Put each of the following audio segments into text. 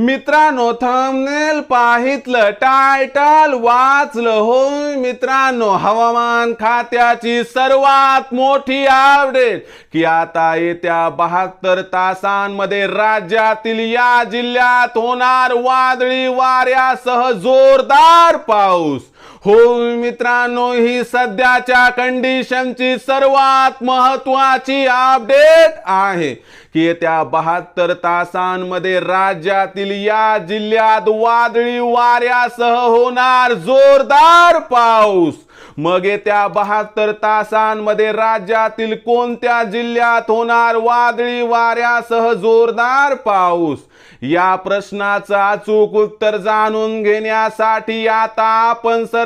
मित्रांनो thumbnail पाहितलं title वाचलं होय मित्रांनो. हवामान खात्याची सर्वात मोठी अपडेट की आता येत्या बहात्तर तासांमध्ये राज्यातील या जिल्ह्यात होणार वादळी वाऱ्यासह जोरदार पाऊस. होय मित्रांनो ही सध्याच्या कंडिशनची सर्वात महत्वाची अपडेट आहे की येत्या बहात्तर तासांमध्ये राज्यातील या जिल्ह्यात वादळी वाऱ्यासह होणार जोरदार पाऊस. मग येत्या बहात्तर तासांमध्ये राज्यातील कोणत्या जिल्ह्यात होणार वादळी वाऱ्यासह जोरदार पाऊस? या प्रश्नाचं अचूक उत्तर जाणून घेण्यासाठी आता आपण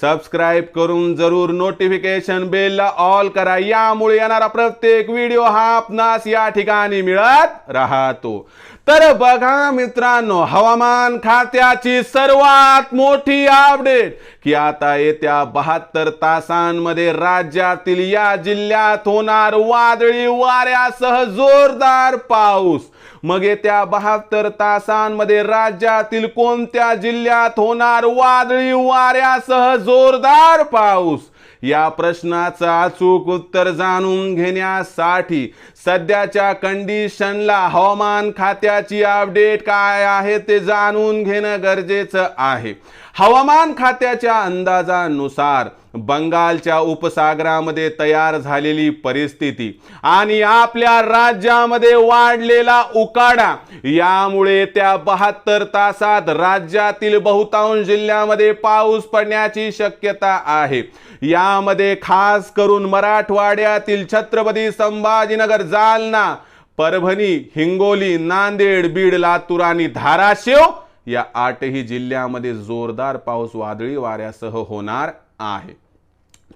सबस्क्राईब करून जरूर नोटिफिकेशन बेलला ऑल करा. यामुळे येणारा प्रत्येक व्हिडिओ हा आपणास या ठिकाणी मिळत राहतो. तर बघा मित्रांनो हवामान खात्याची सर्वात मोठी अपडेट की आता येत्या बहात्तर तासांमध्ये राज्यातील या जिल्ह्यात होणार वादळी वाऱ्यासह जोरदार पाऊस. मग येत्या बहात्तर तासांमध्ये राज्यातील कोणत्या जिल्ह्यात होणार वादळी वाऱ्यासह जोरदार पाऊस? या प्रश्नाचं अचूक उत्तर जाणून घेण्यासाठी सध्याच्या कंडिशनला हवामान खात्याची अपडेट काय आहे ते जाणून घेणं गरजेचं आहे. हवामान खात्याच्या अंदाजानुसार बंगालच्या उपसागरामध्ये तयार झालेली परिस्थिती आणि आपल्या राज्यामध्ये वाढलेला उकाडा यामुळे त्या बहात्तर तासात राज्यातील बहुतांश जिल्ह्यामध्ये पाऊस पडण्याची शक्यता आहे. यामध्ये खास करून मराठवाड्यातील छत्रपती संभाजीनगर जालना परभणी हिंगोली नांदेड बीड लातूर आणि धाराशिव या आठही जिल्ह्यामध्ये जोरदार पाऊस वादळी वाऱ्यासह होणार आहे.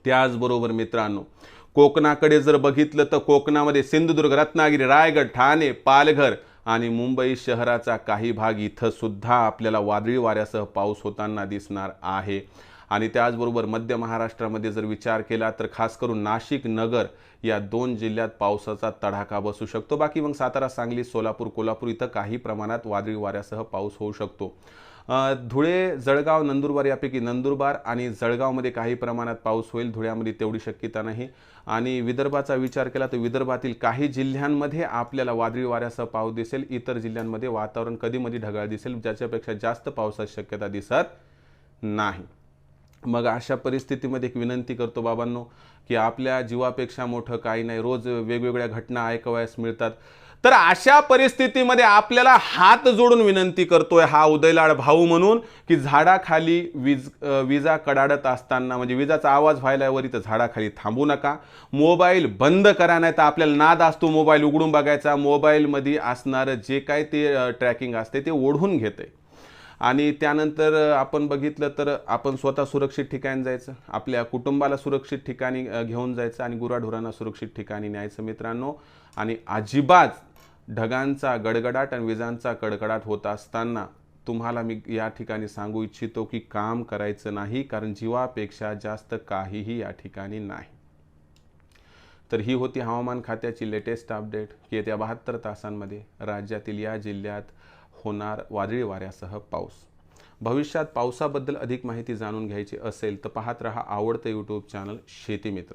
त्याचबरोबर मित्रांनो कोकणाकडे जर बघितलं तर कोकणामध्ये सिंधुदुर्ग रत्नागिरी रायगड ठाणे पालघर आणि मुंबई शहराचा काही भाग इथं सुद्धा आपल्याला वादळी वाऱ्यासह पाऊस होताना दिसणार आहे. आणि त्याचबरोबर मध्य महाराष्ट्रामध्ये जर विचार केला तर खास करून नाशिक नगर या दोन जिल्ह्यात पावसाचा तडाखा बसू शकतो. बाकी मग सातारा सांगली सोलापूर कोल्हापूर इथं काही प्रमाणात वादळी वाऱ्यासह पाऊस होऊ शकतो. धुळे जळगाव नंदुरबार यापैकी नंदुरबार आणि जळगावमध्ये काही प्रमाणात पाऊस होईल. धुळ्यामध्ये तेवढी शक्यता नाही. आणि विदर्भाचा विचार केला तर विदर्भातील काही जिल्ह्यांमध्ये आपल्याला वादळी वाऱ्यासह पाऊस दिसेल. इतर जिल्ह्यांमध्ये वातावरण कधीमधी ढगाळ दिसेल. ज्याच्यापेक्षा जास्त पावसाची शक्यता दिसत नाही. मग अशा परिस्थितीमध्ये एक विनंती करतो बाबांनो की आपल्या जीवापेक्षा मोठं काही नाही. रोज वेगवेगळ्या घटना ऐकवायस मिळतात. तर अशा परिस्थितीमध्ये आपल्याला हात जोडून विनंती करतोय हा उदयलाड भाऊ म्हणून की झाडाखाली वीज विजा कडाडत असताना म्हणजे विजाचा आवाज व्हायलावर तर झाडाखाली थांबू नका. मोबाईल बंद करा नाही तर आपल्याला नाद असतो मोबाईल उघडून बघायचा. मोबाईलमध्ये असणारं जे काय ते ट्रॅकिंग असते ते ओढून घेते. आणि त्यानंतर आपण बघितलं तर आपण स्वतः सुरक्षित ठिकाणी जायचं. आपल्या कुटुंबाला सुरक्षित ठिकाणी घेऊन जायचं आणि गुराढोरांना सुरक्षित ठिकाणी न्यायचं मित्रांनो. आणि अजिबात ढगांचा गडगडाट आणि विजांचा कडकडाट होत असताना तुम्हाला मी या ठिकाणी सांगू इच्छितो की काम करायचं नाही कारण जीवापेक्षा जास्त काहीही या ठिकाणी नाही. तर ही होती हवामान खात्याची लेटेस्ट अपडेट की येत्या बहात्तर तासांमध्ये राज्यातील या जिल्ह्यात होणार वादळी वाऱ्यासह पाऊस. भविष्यात पावसाबद्दल अधिक माहिती जाणून घ्यायची असेल तर पाहत रहा आवडतं यूट्यूब चॅनल शेतीमित्र